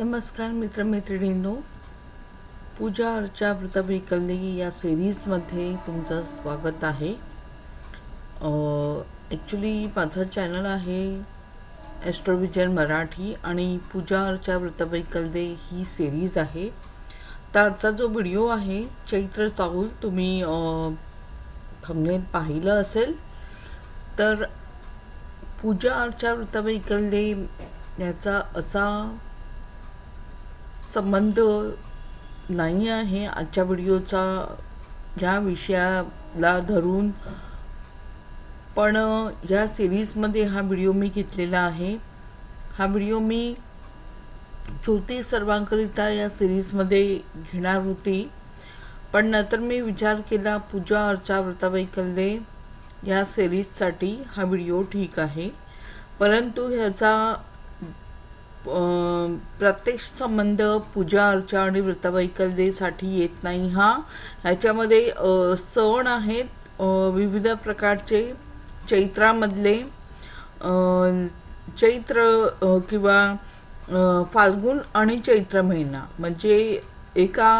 नमस्कार मित्रमैत्रिणींनो पूजा अर्चा व्रतभे कल्ली या सिरीजमध्ये तुमचं स्वागत आहे. ॲक्च्युली माझं चॅनल आहे ॲस्ट्रोविजन मराठी आणि पूजा अर्चा व्रतभे कल्दे ही सिरीज आहे. तर आजचा जो व्हिडिओ आहे चैत्र चाहूल तुम्ही थंबनेल पाहिलं असेल तर पूजा अर्चा व्रतभे कल्दे याचा असा संबंध नाही आहे. आजच्या व्हिडिओचा या विषयाला धरून पण या सिरीजमध्ये हा व्हिडिओ मी घेतलेला आहे. हा व्हिडिओ मी ज्योतिष सर्वांकरिता या सिरीजमध्ये घेणार होती. पण नंतर मी विचार केला पूजा अर्चा व्रतवैकल्ये या सिरीजसाठी हा व्हिडिओ ठीक आहे. परंतु ह्याचा प्रत्यक्ष संबंध पूजा अर्चा आणि व्रतवैकल्यसाठी येत नाही हा. ह्याच्यामध्ये सण आहेत विविध प्रकारचे चैत्रामधले चैत्र किंवा फाल्गुन आणि चैत्र महिना. म्हणजे एका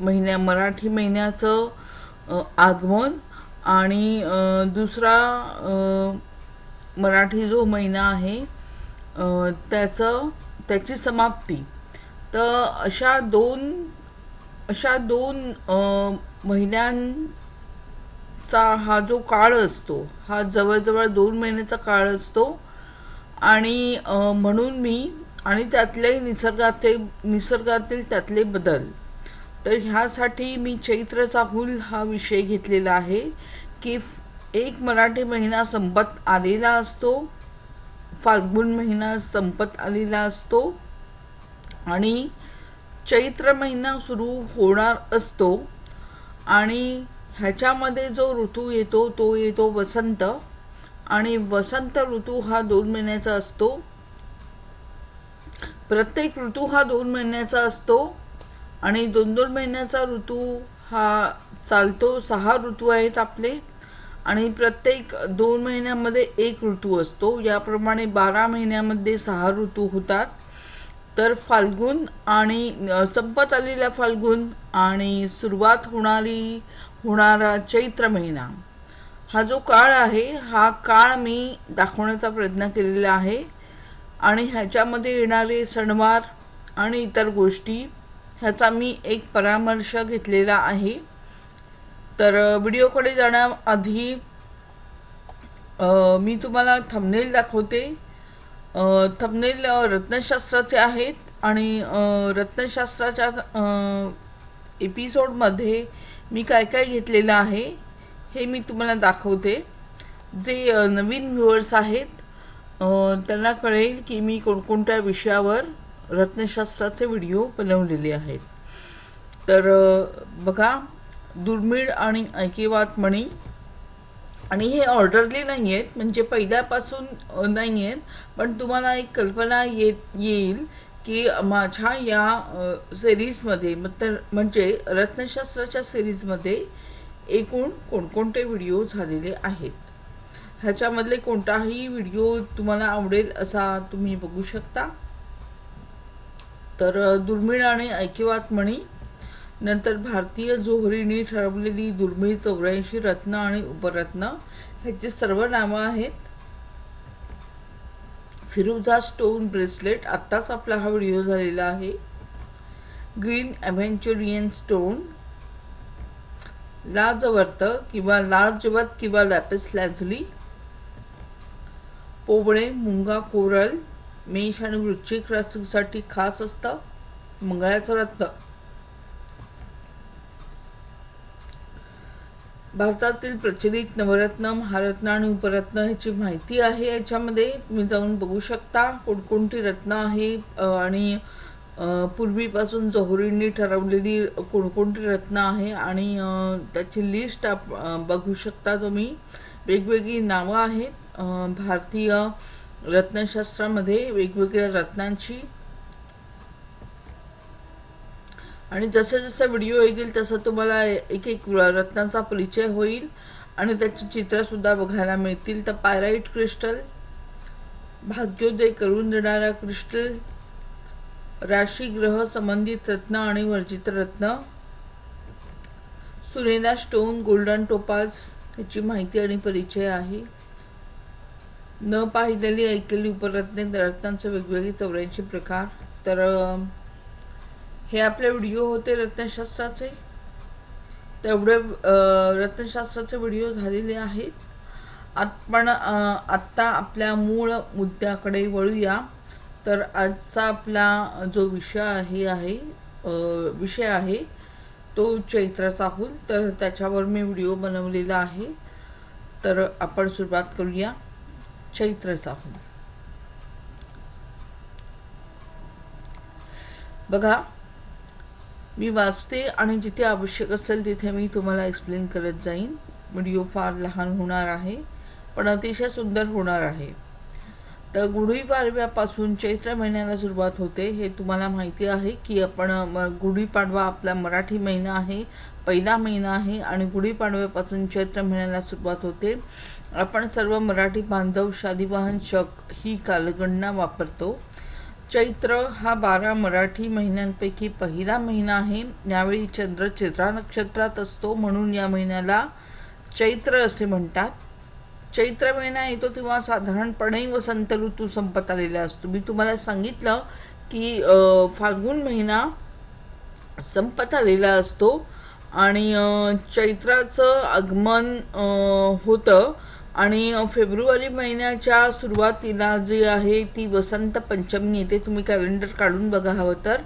महिन्या मराठी महिन्याचं आगमन आणि दुसरा मराठी जो महिना आहे त्याचं त्याची समाप्ती. तर अशा दोन अशा दोन महिन्यांचा हा जो काळ असतो हा जवळजवळ दोन महिन्याचा काळ असतो. आणि म्हणून मी आणि त्यातले निसर्गाचे निसर्गातील त्यातले बदल. तर ह्यासाठी मी चैत्र चाहूल हा विषय घेतलेला आहे की एक मराठी महिना संपत आलेला असतो. फाल्गुन महिना संपत आलेला असतो आणि चैत्र महिना सुरू होणार असतो आणि ह्याच्यामध्ये जो ऋतू येतो तो येतो वसंत. आणि वसंत ऋतू हा दोन महिन्याचा असतो. प्रत्येक ऋतू हा दोन महिन्याचा असतो आणि दोन दोन महिन्याचा ऋतू हा चालतो. सहा ऋतू आहेत आपले. आणि प्रत्येक दोन महिन्यामध्ये एक ऋतू असतो. याप्रमाणे बारा महिन्यामध्ये सहा ऋतू होतात. तर फाल्गुन आणि संपत आलेल्या फाल्गुन आणि सुरुवात होणारी होणारा चैत्र महिना. हा जो काळ आहे हा काळ मी दाखवण्याचा प्रयत्न केलेला आहे. आणि ह्याच्यामध्ये येणारे सणवार आणि इतर गोष्टी ह्याचा मी एक परामर्श घेतलेला आहे. तर व्हिडिओकडे जाण्याआधी मी तुम्हाला थंबनेल दाखवते. थंबनेल रत्नशास्त्राचे आहेत आणि रत्नशास्त्राच्या एपिसोडमध्ये मी काय काय घेतलेलं आहे हे मी तुम्हाला दाखवते. जे नवीन व्ह्युअर्स आहेत त्यांना कळेल की मी कोणकोणत्या विषयावर रत्नशास्त्राचे व्हिडिओ बनवलेले आहेत. तर बघा दुर्मिळ आणि ऐकिवात म्हणी. आणि हे ऑर्डरली नाही आहेत म्हणजे पहिल्यापासून नाही आहेत पण तुम्हाला एक कल्पना येत येईल की माझ्या या सिरीजमध्ये तर म्हणजे रत्नशास्त्राच्या सिरीजमध्ये एकूण कोणकोणते व्हिडिओ झालेले आहेत? ह्याच्यामधले कोणताही व्हिडिओ तुम्हाला आवडेल असा तुम्ही बघू शकता. तर दुर्मिळ आणि ऐकिवात म्हणी नंतर भारतीय जोहरीने ठरवलेली दुर्मिळ चौऱ्याऐंशी रत्न आणि उपरत्न ह्याची सर्व नावं आहेत. फिरोजा स्टोन ब्रेसलेट आत्ताच आपला हा व्हिडिओ झालेला आहे. ग्रीन ॲव्हेंचुरियन स्टोन लाजवर्त किंवा लार्जवत किंवा लॅपिस लॅझुली पोवळे मुंगा कोरल मेष आणि वृश्चिक राशीसाठी खास असतं मंगळाचं रत्न. भारतातील प्रचलित नवरत्न महारत्न आणि उपरत्न ह्याची माहिती आहे. याच्यामध्ये तुम्ही जाऊन बघू शकता कोणकोणती रत्न आहेत आणि पूर्वीपासून जहोरींनी ठरवलेली कोणकोणती रत्न आहे आणि त्याची लिस्ट आप बघू शकता तुम्ही. वेगवेगळी नावं आहेत भारतीय रत्नशास्त्रामध्ये वेगवेगळ्या रत्नांची. आणि जसं जसं व्हिडिओ येतील तसं तुम्हाला एक एक रत्नांचा परिचय होईल. आणि त्याची चित्रंसुद्धा बघायला मिळतील. तर पायराईट क्रिस्टल भाग्योदय करून देणारा क्रिस्टल राशी ग्रह संबंधित रत्न आणि वर्जित रत्न सुरेना स्टोन गोल्डन टोपाज याची माहिती आणि परिचय आहे. न पाहिलेली ऐकलेली उपरत्ने रत्नांचे वेगवेगळे चौऱ्याऐंशी प्रकार. तर हे आपले व्हिडिओ होते रत्नशास्त्राचे. तेवढे रत्नशास्त्राचे व्हिडिओ झालेले आहेत. आपण आत्ता आपल्या मूळ मुद्द्याकडे वळूया. तर आजचा आपला जो विषय आहे आहे विषय आहे तो चैत्राचा होईल. तर त्याच्यावर मी व्हिडिओ बनवलेला आहे. तर आपण सुरुवात करूया. चैत्रचा होईल. बघा मी वाचते आणि जिथे आवश्यक असेल तिथे मी तुम्हाला एक्सप्लेन करत जाईन. व्हिडिओ फार लहान होणार आहे पण अतिशय सुंदर होणार आहे. तर गुढीपाडव्यापासून चैत्र महिन्याला सुरुवात होते. हे तुम्हाला माहिती आहे की आपण म- गुढीपाडवा आपला मराठी महिना आहे पहिला महिना आहे आणि गुढीपाडव्यापासून चैत्र महिन्याला सुरुवात होते. आपण सर्व मराठी बांधव शालिवाहन शक ही कालगणना वापरतो. चैत्र हा बारा मराठी महिन्यांपैकी पहिला महिना आहे. यावेळी चंद्र चित्रा नक्षत्रात असतो म्हणून या महिन्याला चैत्र असे म्हणतात. चैत्र महिना येतो तेव्हा साधारणपणे वसंत ऋतू संपत आलेला असतो. मी तुम्हाला सांगितलं की फाल्गुन महिना संपत आलेला असतो आणि चैत्राचं आगमन होतं. आणि फेब्रुवारी महिन्याच्या सुरुवातीला जी आहे ती वसंत पंचमी. येते तुम्ही कॅलेंडर काढून बघा हवं तर.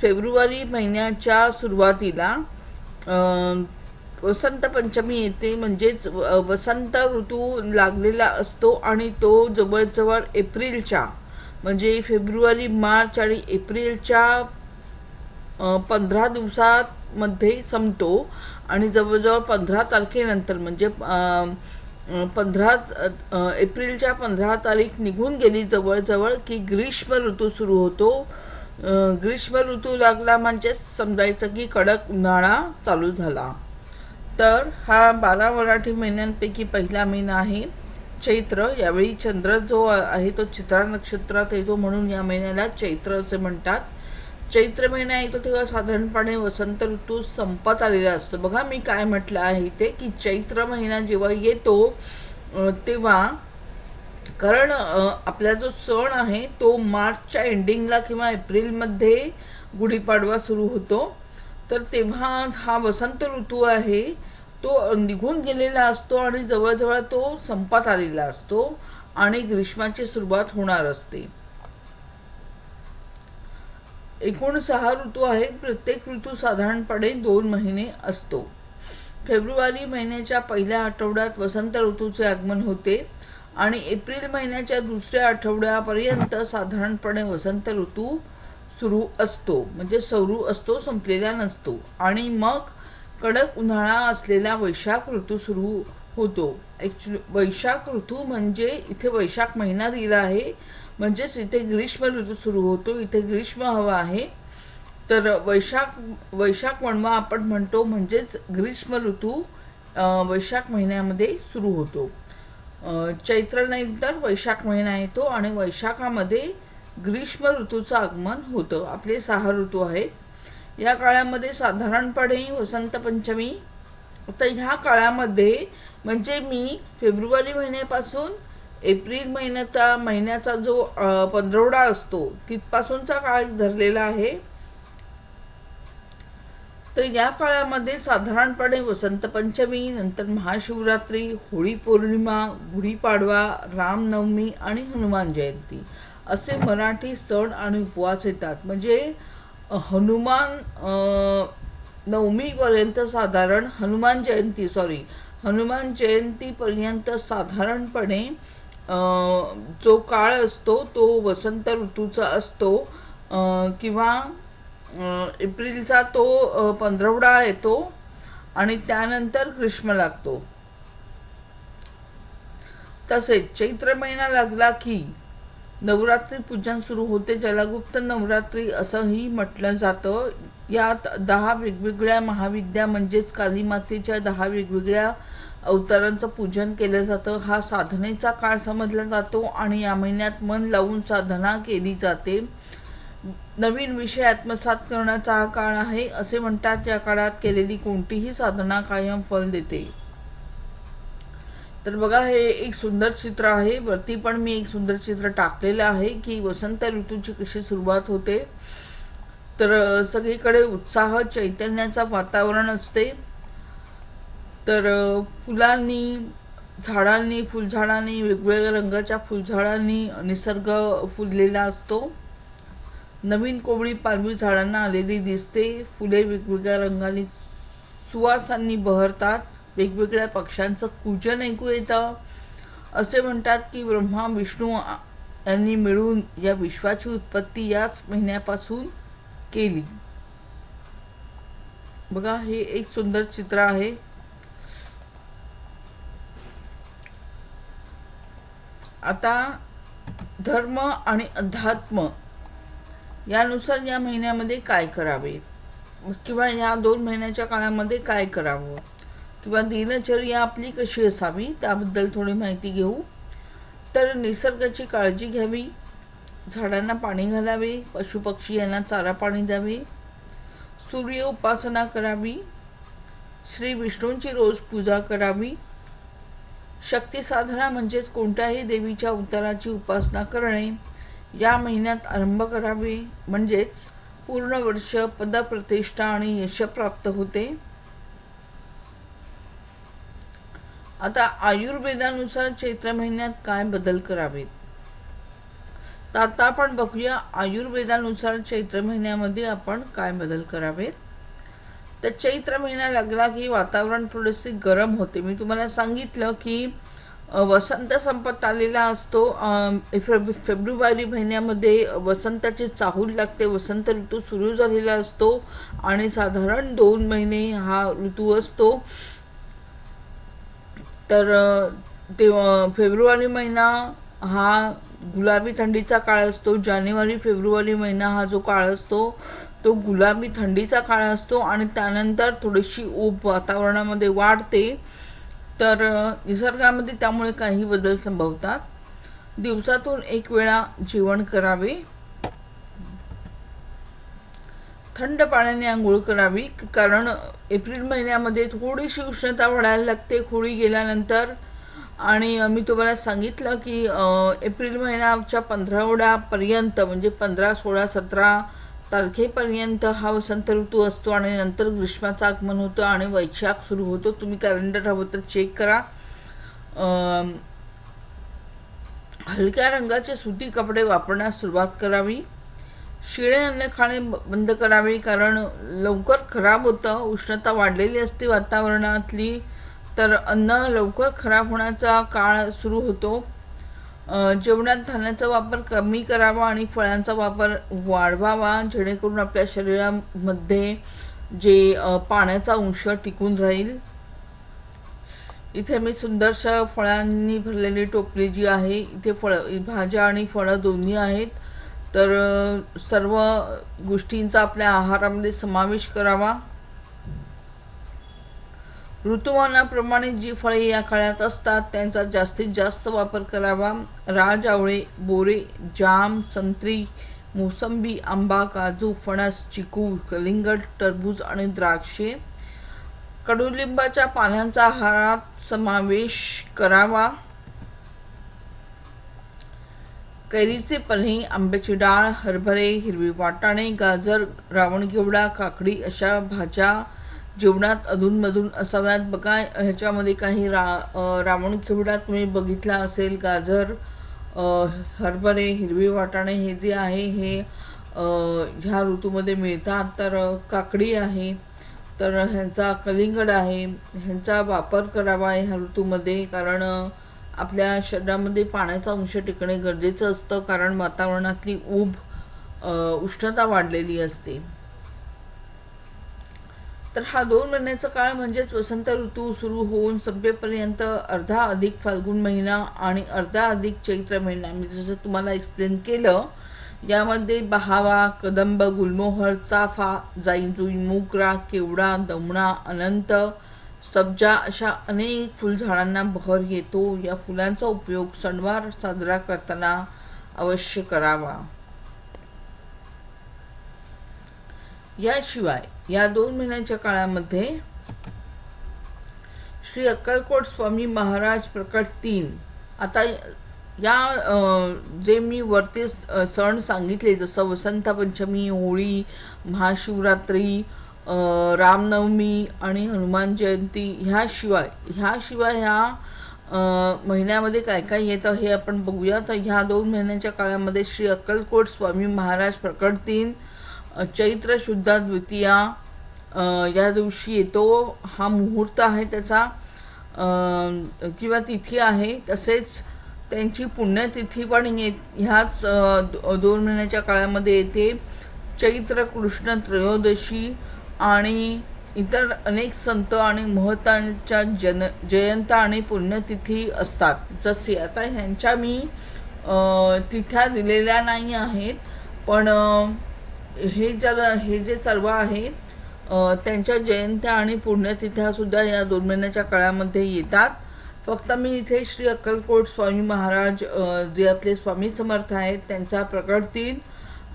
फेब्रुवारी महिन्याच्या सुरुवातीला वसंत पंचमी येते. म्हणजेच व- वसंत ऋतू लागलेला असतो आणि तो जवळजवळ एप्रिलच्या म्हणजे फेब्रुवारी मार्च आणि एप्रिलच्या पंधरा दिवसामध्ये संपतो. आणि जवळजवळ पंधरा तारखेनंतर म्हणजे पंधरा एप्रिलच्या पंधरा तारीख निघून गेली जवळजवळ की ग्रीष्म ऋतू सुरू होतो. ग्रीष्म ऋतू लागला म्हणजे समजायचं की कडक उन्हाळा चालू झाला. तर हा बारा मराठी महिन्यांपैकी पहिला महिना आहे. चैत्र यावेळी चंद्र जो आहे तो चित्रा नक्षत्रात येतो म्हणून या महिन्याला चैत्र असे म्हणतात. चैत्र महिना येतो तेव्हा साधारणपणे वसंत ऋतू संपत आलेला असतो. बघा मी काय म्हटलं आहे ते की चैत्र महिना जेव्हा येतो तेव्हा कारण आपला जो सण आहे तो मार्चच्या एंडिंगला किंवा एप्रिलमध्ये गुढीपाडवा सुरू होतो. तर तेव्हा हा वसंत ऋतू आहे तो निघून गेलेला असतो आणि जवळजवळ तो संपत आलेला असतो आणि ग्रीष्माची सुरुवात होणार असते. एकूण सहा ऋतू आहेत. प्रत्येक ऋतू साधारणपणे दोन महिने असतो. फेब्रुवारी महिन्याच्या पहिल्या आठवड्यात वसंत ऋतूचे आगमन होते आणि एप्रिल महिन्याच्या दुसऱ्या आठवड्यापर्यंत साधारणपणे वसंत ऋतू सुरू असतो. म्हणजे सरू असतो संपलेला नसतो. आणि मग कडक उन्हाळा असलेला वैशाख ऋतू सुरू होतो. ॲक्च्युली वैशाख ऋतू म्हणजे इथे वैशाख महिना दिला आहे. म्हणजेच इथे ग्रीष्म ऋतू सुरू होतो. इथे ग्रीष्म हवा आहे. तर वैशाख वैशाख वणवा आपण म्हणतो म्हणजेच ग्रीष्म ऋतू वैशाख महिन्यामध्ये सुरू होतो. चैत्रनंतर वैशाख महिना येतो आणि वैशाखामध्ये ग्रीष्म ऋतूचं आगमन होतं. आपले सहा ऋतू आहेत. या काळामध्ये साधारणपणे वसंत पंचमी तर ह्या काळामध्ये म्हणजे मी फेब्रुवारी महिन्यापासून एप्रिल महिन्याचा महिन्याचा जो पंधरवडा असतो तिथपासूनचा काळ धरलेला आहे. तर या काळामध्ये साधारणपणे वसंत पंचमी नंतर महाशिवरात्री होळी पौर्णिमा गुढीपाडवा रामनवमी आणि हनुमान जयंती असे मराठी सण आणि उपवास येतात. म्हणजे हनुमान नवमीपर्यंत साधारण हनुमान जयंती सॉरी हनुमान जयंतीपर्यंत साधारणपणे जो काळ असतो तो वसंत ऋतूचा असतो. किंवा एप्रिलचा तो पंधरवडा येतो आणि त्यानंतर ग्रीष्म लागतो. तसेच चैत्र महिना लागला की नवरात्री पूजन सुरू होते. ज्याला गुप्त नवरात्री असंही म्हटलं जातं. यात दहा वेगवेगळ्या महाविद्या म्हणजेच काली मातेच्या दहा वेगवेगळ्या अवतारांचं पूजन केलं जातं. हा साधनेचा काळ समजला जातो आणि या महिन्यात मन लावून साधना केली जाते. नवीन विषय आत्मसात करण्याचा हा काळ आहे. असे म्हणतात या काळात केलेली कोणतीही साधना कायम फल देते. तर बघा हे एक सुंदर चित्र आहे. वरती पण मी एक सुंदर चित्र टाकलेलं आहे की वसंत ऋतूची कशी सुरुवात होते. तर सगळीकडे उत्साह चैतन्याचं वातावरण असते. तर फुलांनी झाडांनी फुलझाडांनी वेगवेगळ्या रंगाच्या फुलझाडांनी निसर्ग फुललेला असतो. नवीन कोवळी पालवी झाडांना आलेली दिसते. फुले वेगवेगळ्या रंगांनी सुवासांनी बहरतात. वेगवेगळ्या पक्ष्यांचं कुजन ऐकू येतं. असे म्हणतात की ब्रह्मा विष्णू यांनी मिळून या विश्वाची उत्पत्ती याच महिन्यापासून केली. बघा हे एक सुंदर चित्र आहे. आता धर्म आणि अध्यात्म यानुसार या महिन्यामध्ये काय करावे? किंवा या दोन महिन्याच्या काळामध्ये काय करावं? किंवा दिनचर्या आपली कशी असावी त्याबद्दल थोडी माहिती घेऊ. तर निसर्गाची काळजी घ्यावी. झाडांना पाणी घालावे. पशुपक्षी यांना चारा पाणी द्यावे. सूर्य उपासना करावी. श्री विष्णूंची रोज पूजा करावी. शक्ती साधना म्हणजेच कोणत्याही देवीच्या अवताराची उपासना करणे. या महिन्यात आरंभ करावे. म्हणजेच पूर्ण वर्ष पदप्रतिष्ठा आणि यश प्राप्त होते. आता आयुर्वेदानुसार चैत्र महिन्यात काय बदल करावेत? तर आता आपण बघूया आयुर्वेदानुसार चैत्र महिन्यामध्ये आपण काय बदल करावेत? तर चैत्र महिना लागला की वातावरण थोडेसे गरम होते. मी तुम्हाला सांगितलं की वसंत संपत आलेला असतो. फेब फेब्रुवारी महिन्यामध्ये वसंताची चाहूल लागते. वसंत ऋतू सुरू झालेला असतो आणि साधारण दोन महिने हा ऋतू असतो. तर ते फेब्रुवारी महिना हा गुलाबी थंडीचा काळ असतो. जानेवारी फेब्रुवारी महिना हा जो काळ असतो तो गुलाबी थंडीचा काळ असतो आणि त्यानंतर थोडीशी ऊब वातावरणामध्ये वाढते. तर निसर्गामध्ये त्यामुळे काही बदल संभवतात. दिवसातून एक वेळा जेवण करावे. थंड पाण्याने आंघोळ करावी कारण एप्रिल महिन्यामध्ये थोडीशी उष्णता वाढायला लागते होळी गेल्यानंतर. आणि मी तुम्हाला सांगितलं की एप्रिल महिन्याच्या पंधरावड्यापर्यंत म्हणजे पंधरा सोळा सतरा तारखेपर्यंत हा वसंत ऋतू असतो आणि नंतर ग्रीष्माचं आगमन होतं आणि वैशाख सुरू होतो. तुम्ही कॅलेंडर हवं तर चेक करा. हलक्या रंगाचे सुती कपडे वापरण्यास सुरुवात करावी. शिळे अन्न खाणे ब- बंद करावे कारण लवकर खराब होतं. उष्णता वाढलेली असते वातावरणातली तर अन्न लवकर खराब होण्याचा काळ सुरू होतो. जेवणात धान्याचा वापर कमी करावा आणि फळांचा वापर वाढवावा जेणेकरून आपल्या शरीरामध्ये जे पाण्याचा अंश टिकून राहील. इथे मी सुंदरशा फळांनी भरलेली टोपली जी आहे इथे फळ भाज्या आणि फळं दोन्ही आहेत. तर सर्व गोष्टींचा आपल्या आहारामध्ये समावेश करावा. ऋतुमानाप्रमाणे जी फळे या काळात असतात त्यांचा जास्तीत जास्त वापर करावा. राज आवळे बोरे जाम संत्री मोसंबी आंबा काजू फणस चिकू कलिंगड टरबूज आणि द्राक्षे. कडुलिंबाच्या पानांचा आहारात समावेश करावा. कैरीचे पन्हे आंब्याची डाळ हरभरे हिरवी वाटाणे गाजर रावणगिवडा काकडी अशा भाज्या जेवणात अधूनमधून असाव्यात. बघा ह्याच्यामध्ये काही रा अ, तुम्ही बघितला असेल. गाजर हरभरे हिरवी वाटाणे हे जे आहे हे ह्या ऋतूमध्ये मिळतात. तर काकडी आहे तर ह्यांचा कलिंगड आहे. ह्यांचा वापर करावा ह्या ऋतूमध्ये कारण आपल्या शरीरामध्ये पाण्याचा अंश टिकणे गरजेचं असतं कारण वातावरणातली ऊब उष्णता वाढलेली असते. तर हा दोन महिन्याचा काळ म्हणजेच वसंत ऋतू सुरू होऊन संपेपर्यंत अर्धा अधिक फाल्गुन महिना आणि अर्धा अधिक चैत्र महिना. मी जसं तुम्हाला एक्सप्लेन केलं यामध्ये बहावा कदंब गुलमोहर चाफा जाईजुई मोगरा केवडा दमणा अनंत सब्जा अशा अनेक फुलझाडांना बहर येतो. या फुलांचा उपयोग सणवार साजरा करताना अवश्य करावा. याशिवाय या दोन महिन्यांच्या काळामध्ये श्री अक्कलकोट स्वामी महाराज प्रकट तीन. आता या जे मी वरती सण सांगितले जसं वसंत पंचमी होळी महाशिवरात्री रामनवमी आणि हनुमान जयंती ह्याशिवाय ह्याशिवाय ह्या महिन्यामध्ये काय काय येतं हे आपण बघूया. तर ह्या दोन महिन्यांच्या काळामध्ये श्री अक्कलकोट स्वामी महाराज प्रकट दिन चैत्र शुद्धा द्वितीया या दिवशी येतो. हा मुहूर्त आहे त्याचा किंवा तिथी आहे. तसेच त्यांची पुण्यतिथी पण ये ह्याच दोन महिन्याच्या काळामध्ये येते. चैत्र कृष्ण त्रयोदशी आणि इतर अनेक संत आणि महतांच्या जन जयंता आणि पुण्यतिथी असतात. जसे आता ह्यांच्या मी तिथ्या दिलेल्या नाही आहेत पण हे जर हे जे सर्व आहे त्यांच्या जयंत्या आणि पुण्यतिथ्यासुद्धा या दोन महिन्याच्या काळामध्ये येतात. फक्त मी इथे श्री अक्कलकोट स्वामी महाराज जे आपले स्वामी समर्थ आहेत त्यांचा प्रकट दिन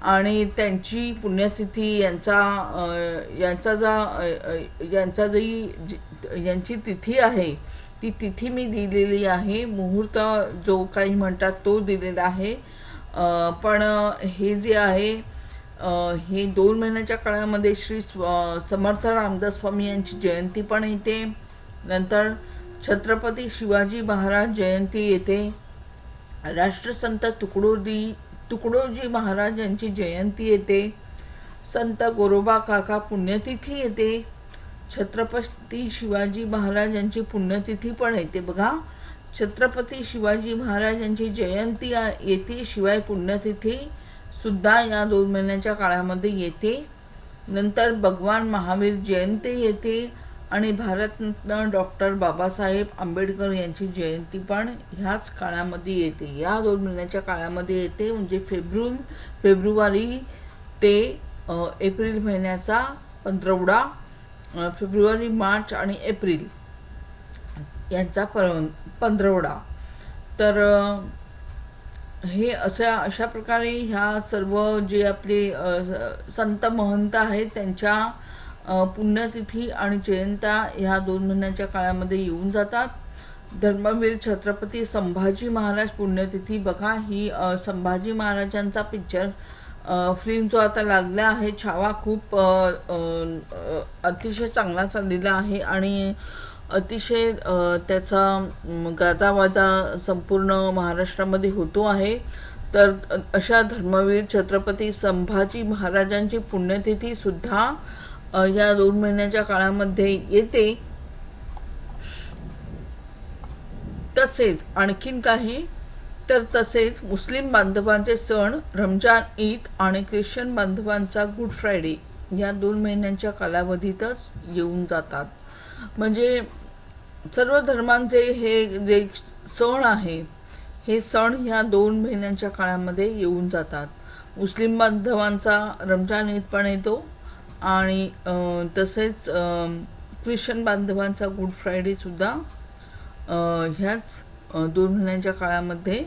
आणि त्यांची पुण्यतिथी यांचा यांचा जा यांचा जी यांची तिथी आहे ती तिथी मी दिलेली आहे. मुहूर्त जो काही म्हणतात तो दिलेला आहे. पण हे जे आहे हे दोन महिन्याच्या काळामध्ये श्री स्व समर्थ रामदास स्वामी यांची जयंती पण येते. नंतर छत्रपती शिवाजी महाराज जयंती येते. राष्ट्रसंत तुकडोजी तुकडोजी महाराज यांची जयंती येते. संत गोरोबा काका पुण्यतिथी येते. छत्रपती शिवाजी महाराज यांची पुण्यतिथी पण येते. बघा छत्रपती शिवाजी महाराज यांची जयंती येते शिवाय पुण्यतिथी सुद्धा या दोन महिन्याच्या काळामध्ये येते. नंतर भगवान महावीर जयंती येते. आणि भारतरत्न डॉक्टर बाबासाहेब आंबेडकर यांची जयंती पण ह्याच काळामध्ये येते. या दोन महिन्याच्या काळामध्ये येते. म्हणजे फेब्रुल फेब्रुवारी ते एप्रिल महिन्याचा पंधरवडा फेब्रुवारी मार्च आणि एप्रिल यांचा पर पंधरवडा. तर हे अशा अशा प्रकारे ह्या सर्व जे आपले संत महंत आहेत त्यांच्या पुण्यतिथी आणि जयंत्या ह्या दोन महिन्याच्या काळामध्ये येऊन जातात. धर्मवीर छत्रपती संभाजी महाराज पुण्यतिथी बघा ही संभाजी महाराजांचा पिक्चर फिल्म जो आता लागला आहे छावा खूप अतिशय चांगला चाललेला आहे आणि अतिशय त्याचा गाजावाजा संपूर्ण महाराष्ट्रामध्ये होतो आहे. तर अशा धर्मवीर छत्रपती संभाजी महाराजांची पुण्यतिथीसुद्धा या दोन महिन्याच्या काळामध्ये येते. तसेच आणखीन काही तर तसेच मुस्लिम बांधवांचे सण रमजान ईद आणि ख्रिश्चन बांधवांचा गुड फ्रायडे या दोन महिन्यांच्या कालावधीतच येऊन जातात. म्हणजे सर्व धर्मांचे हे जे सण आहे हे सण ह्या दोन महिन्यांच्या काळामध्ये येऊन जातात. मुस्लिम बांधवांचा रमजान ईद पण येतो आणि तसेच ख्रिश्चन बांधवांचा गुड फ्रायडेसुद्धा ह्याच दोन महिन्यांच्या काळामध्ये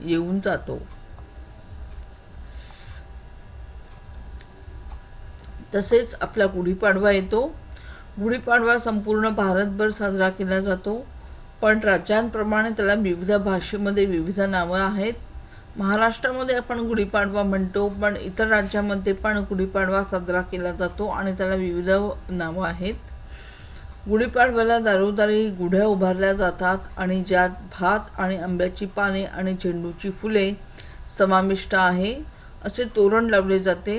येऊन जातो. तसेच आपला गुढीपाडवा येतो. गुढीपाडवा संपूर्ण भारतभर साजरा केला जातो. पण राज्यांप्रमाणे त्याला विविध भाषेमध्ये विविध नावं आहेत. महाराष्ट्रामध्ये आपण गुढीपाडवा म्हणतो पण इतर राज्यामध्ये पण गुढीपाडवा साजरा केला जातो आणि त्याला विविध नावं आहेत. गुढीपाडव्याला दारोदारी गुढ्या उभारल्या जातात आणि ज्यात भात आणि आंब्याची पाने आणि झेंडूची फुले समाविष्ट आहे असे तोरण लावले जाते.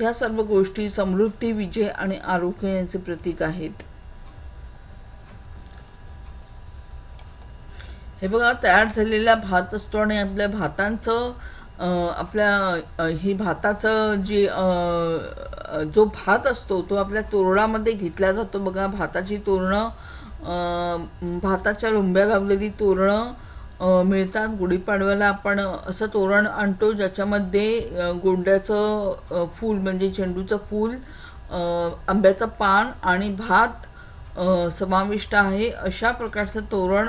या सर्व गोष्टी समृद्धी विजय आणि आरोग्य यांचे प्रतीक आहेत. हे बघा तयार झालेला भात असतो आणि आपल्या भातांचं आपल्या ही भाताचं जी जो भात असतो तो आपल्या तोरणामध्ये घेतला जातो. बघा भाताची तोरणं भाताच्या रुंब्या लावलेली तोरणं मिळतात. गुढीपाडव्याला आपण असं तोरण आणतो ज्याच्यामध्ये गोंड्याचं फूल म्हणजे झेंडूचं फूल आंब्याचं पान आणि भात समाविष्ट आहे. अशा प्रकारचं तोरण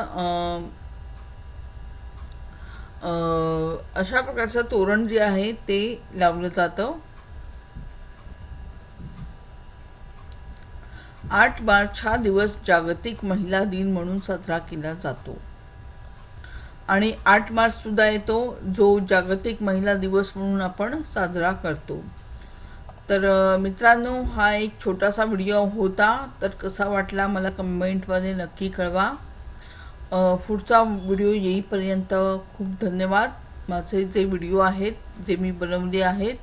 अशा प्रकारचं तोरण जे आहे ते लावलं जातं. आठ मार्च हा दिवस जागतिक महिला दिन म्हणून साजरा केला जातो. आणि आठ मार्च सुद्धा येतो जो जागतिक महिला दिवस म्हणून आपण साजरा करतो. तर मित्रांनो हा एक छोटासा व्हिडिओ होता तर कसा वाटला मला कमेंटमध्ये नक्की कळवा. पुढचा व्हिडिओ येईपर्यंत खूप धन्यवाद. माझे जे व्हिडिओ आहेत जे मी बनवले आहेत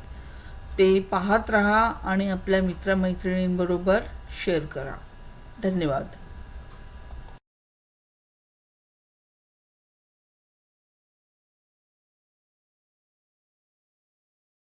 ते पाहत राहा आणि आपल्या मित्रमैत्रिणींबरोबर शेअर करा. धन्यवाद.